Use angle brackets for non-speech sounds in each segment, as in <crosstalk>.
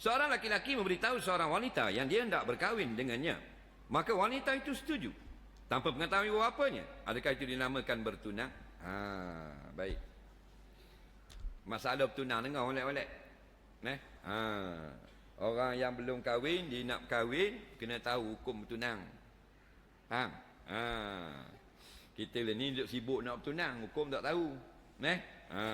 Seorang laki-laki memberitahu seorang wanita yang dia hendak berkahwin dengannya. Maka wanita itu setuju. Tanpa pengetahuan ibu bapanya. Adakah itu dinamakan bertunang? Ha, baik. Masalah bertunang dengar oleh-oleh. Nah, ha. Orang yang belum kahwin, dia nak kahwin, kena tahu hukum bertunang. Faham? Ha. Kita lah ni duduk sibuk nak bertunang, hukum tak tahu. Nah, ha.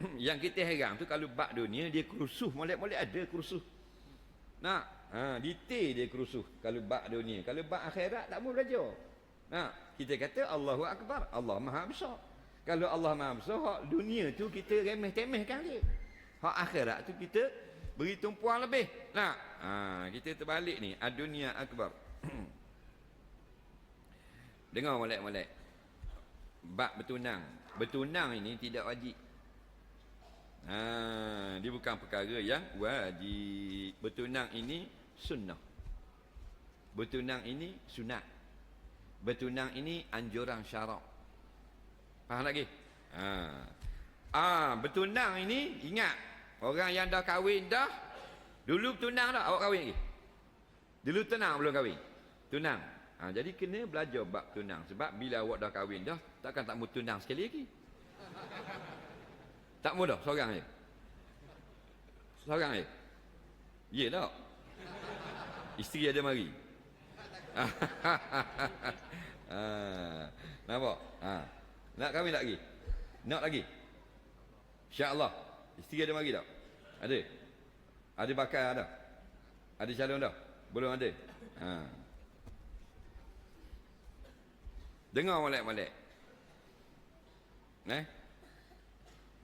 <clears throat> yang kita heran tu kalau bak dunia dia kerusuh, molek-molek ada kerusuh. Nak, ha, detail dia kerusuh kalau bak dunia. Kalau bak akhirat tak mau belajar. Nah, kita kata Allahu Akbar, Allah Maha Besar. Kalau Allah Maha Besar, hak dunia tu kita remeh-temehkan dia. Hak akhirat tu kita beri tumpuan lebih. Nah, ha, kita terbalik ni, ad-dunia akbar. <clears throat> Dengar molek-molek. Bak bertunang. Bertunang ini tidak wajib. Ha, dia bukan perkara yang wajib. Bertunang ini sunnah. Bertunang ini sunat. Bertunang ini anjuran syarak. Faham lagi? Ha. Ah, bertunang ini ingat orang yang dah kahwin dah dulu bertunang dah awak kahwin lagi. Dulu tenang belum kahwin. Tunang. Ha, jadi kena belajar bab tunang sebab bila awak dah kahwin dah takkan tak mau tunang sekali lagi. Tak mau dah seorang je. Seorang je. Ya tak? Isteri ada mari. ha, <laughs> nampak? Ha. Nak kahwin tak lagi? Nak lagi? InsyaAllah. Isteri ada mari tak? Ada? Ada bakal ada? Ada calon dah? Belum ada? Ha. Dengar molek-molek. Eh?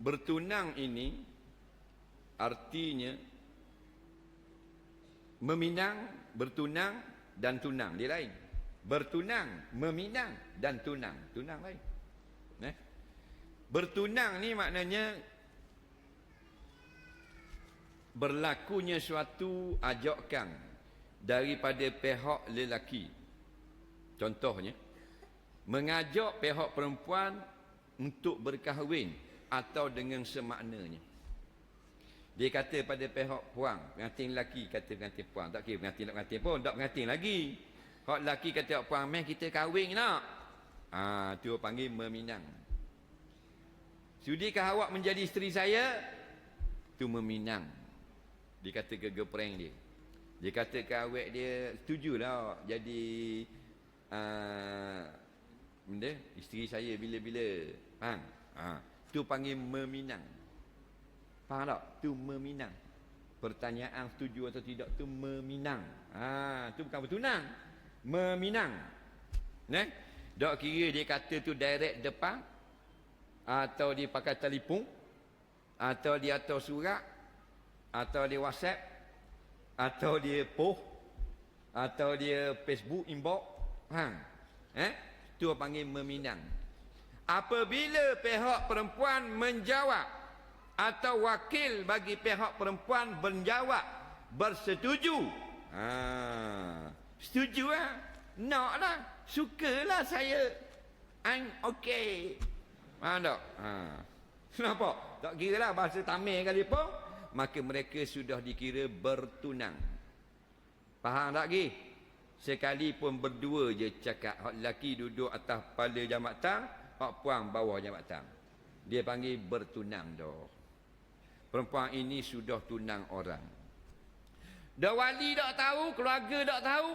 Bertunang ini artinya meminang, bertunang dan tunang. Dia lain. Bertunang, meminang dan tunang. Tunang lain. Eh? Bertunang ni maknanya berlakunya suatu ajakan daripada pihak lelaki. Contohnya, mengajak pihak perempuan untuk berkahwin atau dengan semaknanya. Dia kata pada pihak puang, pengantin lelaki kata pengantin puang, tak kira pengantin nak pengantin pun, tak pengantin lagi. Hak lelaki kata puang, meh kita kahwin nak. Ah, tu panggil meminang. Sudikah awak menjadi isteri saya? Tu meminang. Dia kata girlfriend dia. Dia kata ke awak dia, setujulah jadi uh, benda, isteri saya bila-bila. Faham? Ha. Tu panggil meminang. Faham tak? Tu meminang. Pertanyaan setuju atau tidak tu meminang. Ha, tu bukan bertunang. Meminang. Nah, Dok kira dia kata tu direct depan atau dia pakai telefon atau dia atas surat atau dia WhatsApp atau dia post atau dia Facebook inbox ha eh tu panggil meminang apabila pihak perempuan menjawab atau wakil bagi pihak perempuan menjawab bersetuju. Ha setuju ah nak lah. Sukalah saya. I'm okay. Faham tak? Ha. <laughs> nampak? Tak kira lah bahasa tamil kali pun maka mereka sudah dikira bertunang. Faham tak lagi sekalipun berdua je cakap hak lelaki duduk atas kepala jambatan hak puang bawah jambatan dia panggil bertunang dah perempuan ini sudah tunang orang. Dah wali tak tahu keluarga tak tahu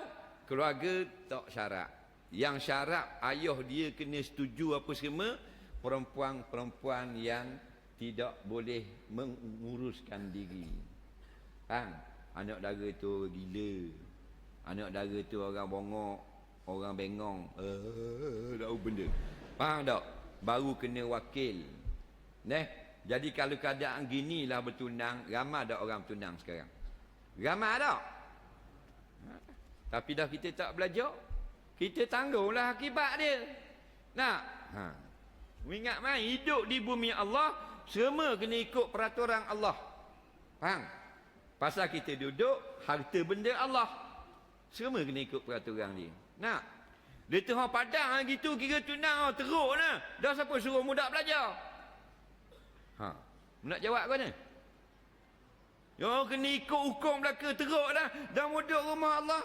keluarga tak syarat. Yang syarat ayah dia kena setuju apa semua perempuan-perempuan yang tidak boleh menguruskan diri. Faham? Anak dara tu gila. Anak dara tu orang bongok orang bengong. Eh uh, benda faham tak baru kena wakil neh jadi kalau keadaan gini lah bertunang ramai ada orang bertunang sekarang ramai tak tapi dah kita tak belajar, kita tanggunglah akibat dia. Nak? Ha. Ingat mai hidup di bumi Allah semua kena ikut peraturan Allah. Faham? Pasal kita duduk harta benda Allah. Semua kena ikut peraturan dia. Nak? Dia tu hang padang gitu kira tunang teruk nah. Dah siapa suruh mudak belajar? Ha. Nak jawab kau ni? Ya kena ikut hukum belaka teruk dah. Dah muduk rumah Allah.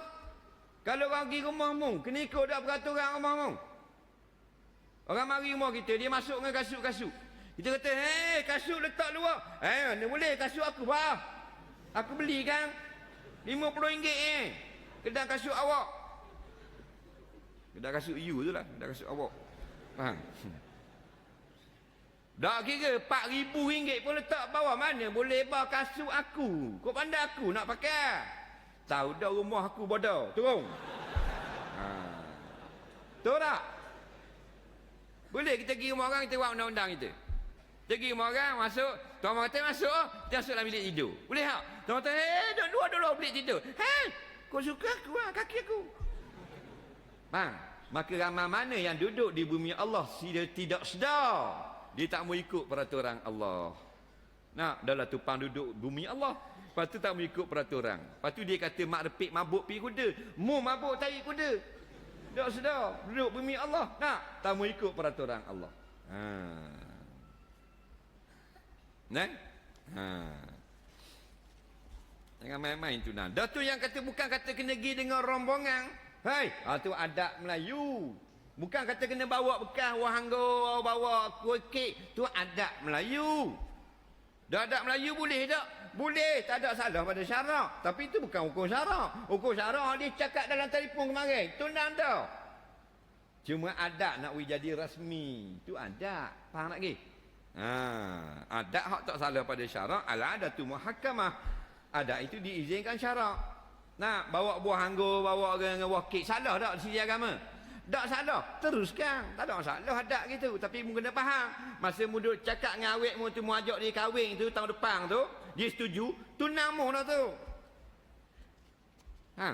Kalau orang pergi rumah mu, kena ikut dah peraturan rumah mu. Orang mari rumah kita, dia masuk dengan kasut-kasut. Kita kata, hei kasut letak luar. Eh, mana boleh kasut aku, bah. Aku beli kan. RM50 eh. Kedai kasut awak. Kedai kasut you tu lah. Kedai kasut awak. Faham? <laughs> Tak kira RM4,000 pun letak bawah mana boleh bawa kasut aku. Kau pandai aku nak pakai. Tahu dah rumah aku bodoh. Turun. Ha. Tahu tak? Boleh kita pergi rumah orang kita buat undang-undang kita. Kita pergi rumah orang masuk. Tuan kata masuk. Kita masuk dalam bilik tidur. Boleh tak? Tuan rumah kata eh dulu bilik tidur. Hei kau suka aku lah kaki aku. Bang. Maka ramai mana yang duduk di bumi Allah tidak tidak sedar. Dia tak mau ikut peraturan Allah. Nah, adalah tupang duduk bumi Allah. Lepas tu tak mau ikut peraturan. Lepas tu dia kata mak repik mabuk pi kuda. Mu mabuk tarik kuda. Tak sedar. Duduk bumi Allah. Nah, tak mau ikut peraturan Allah. Ha. Nah? Ha. Jangan main-main tu nah. Dah tu yang kata bukan kata kena pergi dengan rombongan. Hai, ha, tu adat Melayu. Bukan kata kena bawa bekas wahanggo, bawa kuih kek. Tu adat Melayu. Dah adat Melayu boleh tak? Boleh. Tak ada salah pada syarak. Tapi itu bukan hukum syarak. Hukum syarak dia cakap dalam telefon kemarin. Tunang tau. Cuma adat nak jadi rasmi. Itu adat. Faham tak lagi? Ha, adat hak tak salah pada syarak. Ala adatu muhakamah. Adat itu diizinkan syarak. Nak bawa buah anggur, bawa dengan buah kek. Salah tak di sisi agama? Tak salah. Teruskan. Tak ada masalah adat gitu. Tapi mu kena faham. Masa mu duduk cakap dengan awet mu tu, mu ajak dia kahwin tu, tahun depan tu. Dia setuju. Tu nama dah tu. Ha.